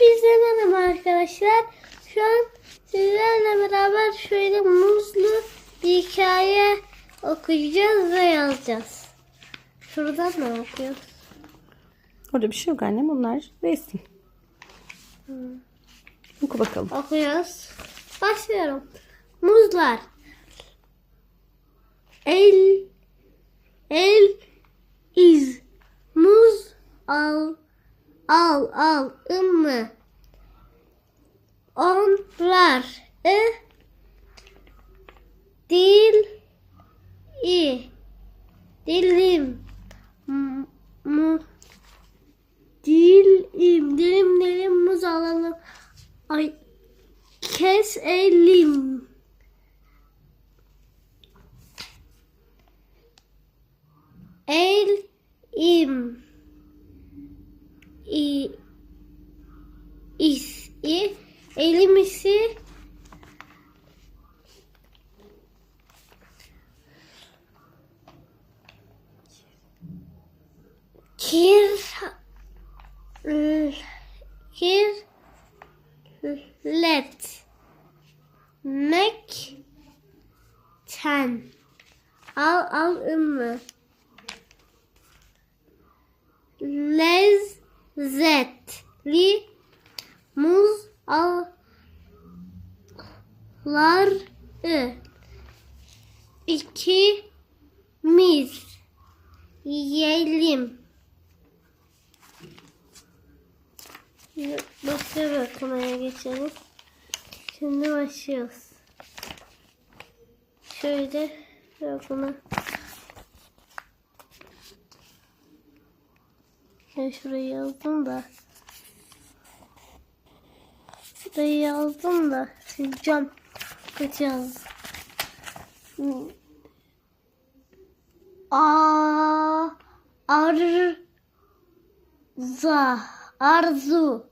Hepinize merhaba arkadaşlar. Şu an sizlerle beraber şöyle muzlu bir hikaye okuyacağız ve yazacağız. Şuradan mı okuyoruz? Orada bir şey yok annem. Onlar resim. Oku bakalım. Okuyoruz. Başlıyorum. Muzlar. El el iz muz al al al ımı onlar ı dil i. Dilim mu. Dilim dilim dilim muz alalım. Ay kes elim. El im i i elim isi. Kir l- kir let mek ten. Al al ümmü lezzetli muz allar iki mis yiyelim. Başka bir okumaya geçelim. Şimdi başlıyoruz. Şöyle bir okuma. Ben şurayı yazdım da. Şurayı yazdım da sileceğim. Kaç yazdım? A arza arzu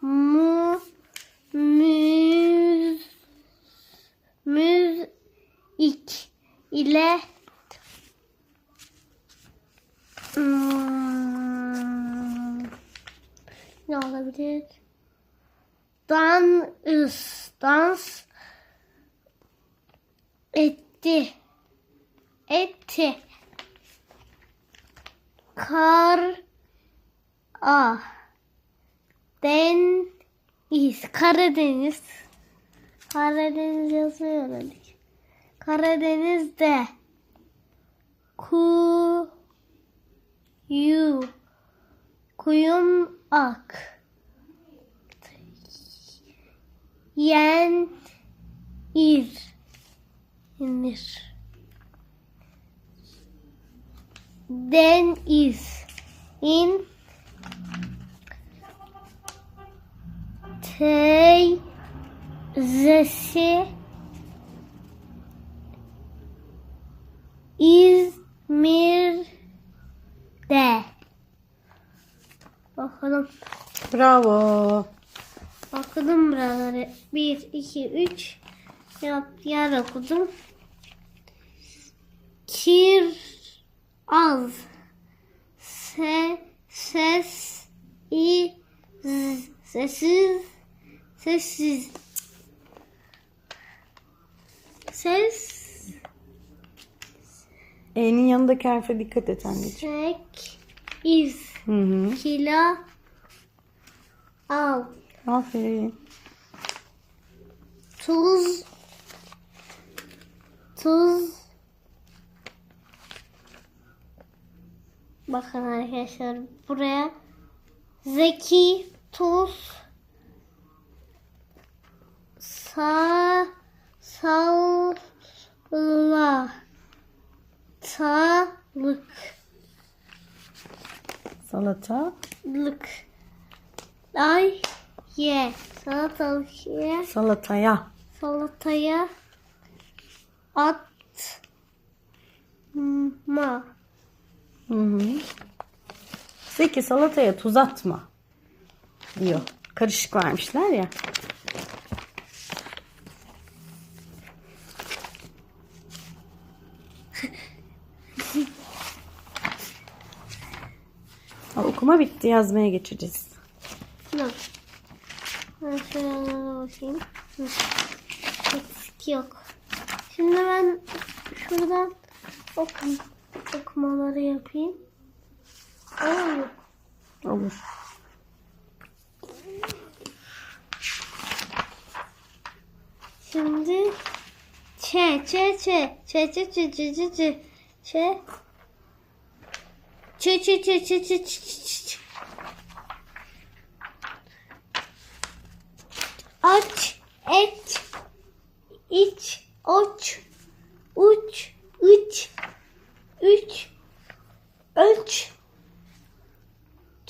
mu müz müzik ile Hmm, ne olabilir? Dans, dans etti, etti. Kar, a, deniz, Karadeniz. Karadeniz yazıyor dedik. Karadeniz'de ku yu kuyum ak. Yen ir. İnir deniz in. Teyzesi İzmir'de. Bakalım. Bravo. Okudum buraları. 1, 2, 3. Yap, yer okudum. Kir az. Se, ses, i, z, sessiz, sessiz. Ses, E'nin yanındaki harfe dikkat et anneciğim. sek, iz, Hı hı. kila, al. Aferin. tuz tuz bakın arkadaşlar buraya zeki tuz sa salla talık Salata. lık ay ye salatalık ye Salataya. salataya atma. Hı hı. Zeki salataya tuz atma. Diyor. Karışık vermişler ya. Okuma bitti yazmaya geçeceğiz. Tamam. Ben şöyle bakayım. Eksik yok. Şimdi ben şuradan okum, okumaları yapayım. Olur mu? Olur. Şimdi çe çe çe çe çe çe çe çe çe çe çe çe çe çe çe çe çe çe aç et iç oç uç üç üç ölç.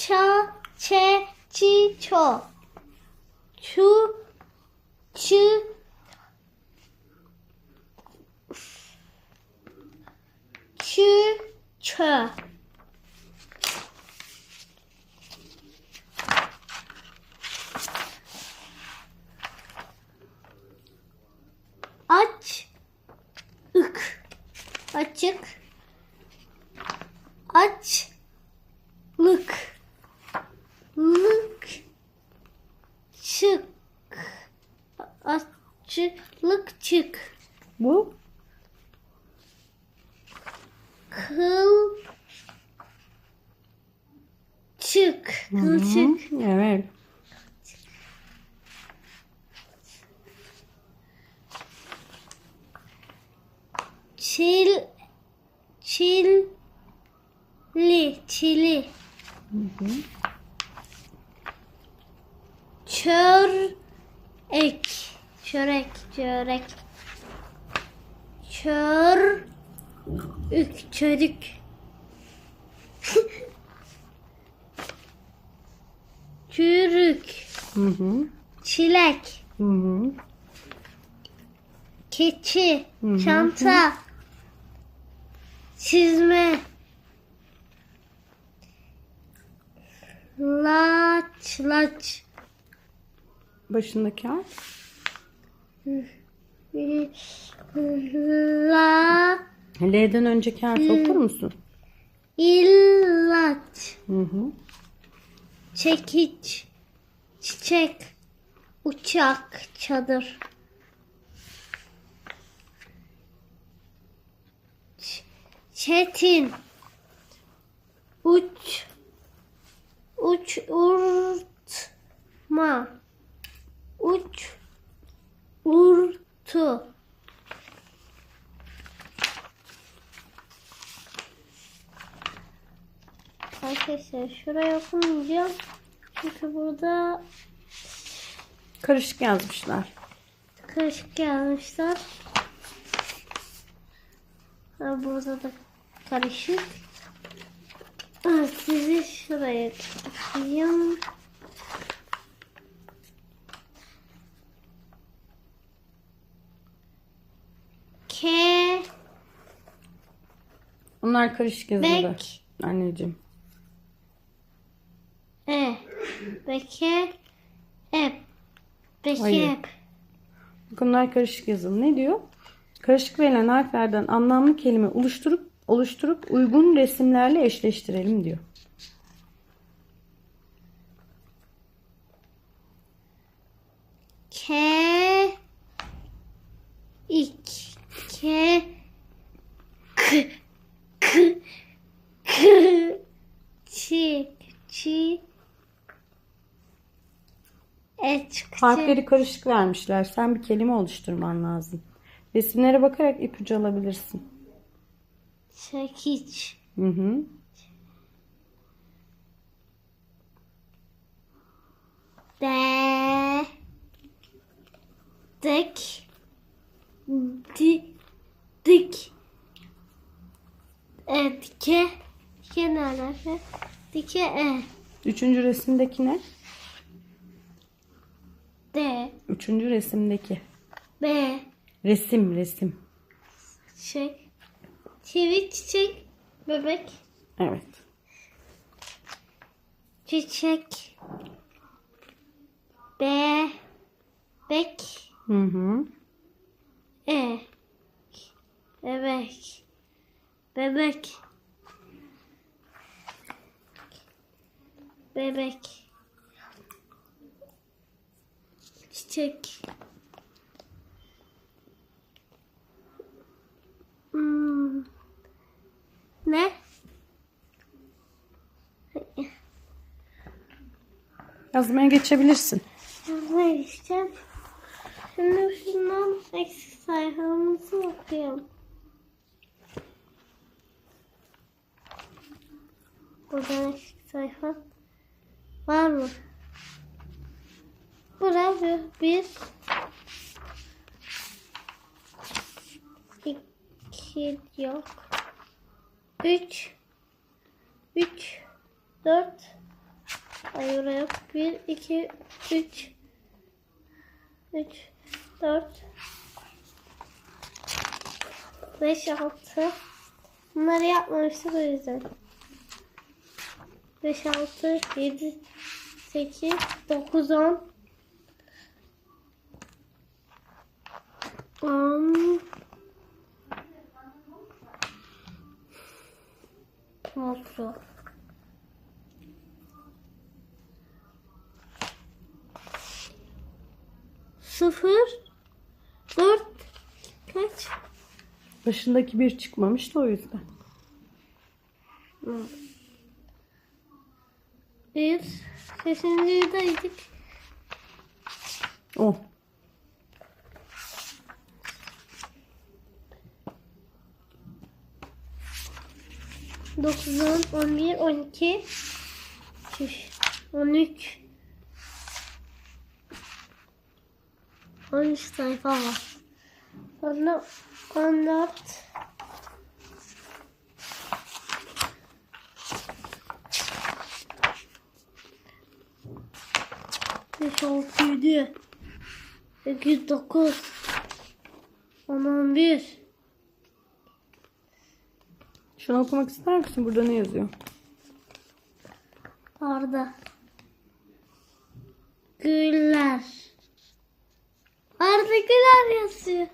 Ça çe çi ço. Çu çı. Çü çö çıklıkçık. Bu? Kıl çık. Kılçık. Hı. Evet. Çil çil li çili. Hı hı. Çör ek çörek çörek. Çör. Ük çörük. Çürük. Hı hı. çilek. Hı hı. keçi. Hı hı. çanta. Çizme. Laç laç. Başındaki harf. La L'den önceki harfi okur musun? ilaç Hı hı. çekiç çiçek uçak çadır Ç- çetin uç uç urtma uç urtu Arkadaşlar şuraya okumayacağım. Çünkü burada Karışık yazmışlar. karışık yazmışlar. Burada da karışık. Sizi şuraya koyayım. Ke Onlar karışık yazıldı. bek Anneciğim. e beke ep beke ep Bak onlar karışık yazılı. Ne diyor? Karışık verilen harflerden anlamlı kelime oluşturup oluşturup uygun resimlerle eşleştirelim diyor. Ke ik ke k k k çi çi et Harfleri karışık vermişler. Sen bir kelime oluşturman lazım. Resimlere bakarak ipucu alabilirsin. çekiç Hı hı. de dik di dik e dike e Üçüncü resimdeki ne? de Üçüncü resimdeki. b. Resim, resim. çiçek. Çivi çiçek bebek. Evet. çiçek. Be. Bek. Hı hı. e. Bebek. Bebek bebek çiçek. Hmm. Ne? Yazmaya geçebilirsin. Ne isteyeceğim? Şimdi şundan eksik sayfamızı okuyalım. Buradan eksik sayfa var mı? Burası bir iki yok. Üç üç dört oraya yok. Bir, iki, üç. Üç, dört. Beş, altı. Bunları yapmamıştık o yüzden. Beş, altı, yedi, sekiz, dokuz, on. On. Altı. Sıfır. Dört. Kaç? Başındaki bir çıkmamış da o yüzden. Bir. Kaçıncıdaydık? O. Dokuz, on, on bir, on iki. On üç. On üç sayfa var. Sonra on dört. Beş, altı, yedi. Sekiz, dokuz. On, on bir. Şunu okumak ister misin? Burada ne yazıyor? Arda. Güller. Arda Güler yazıyor.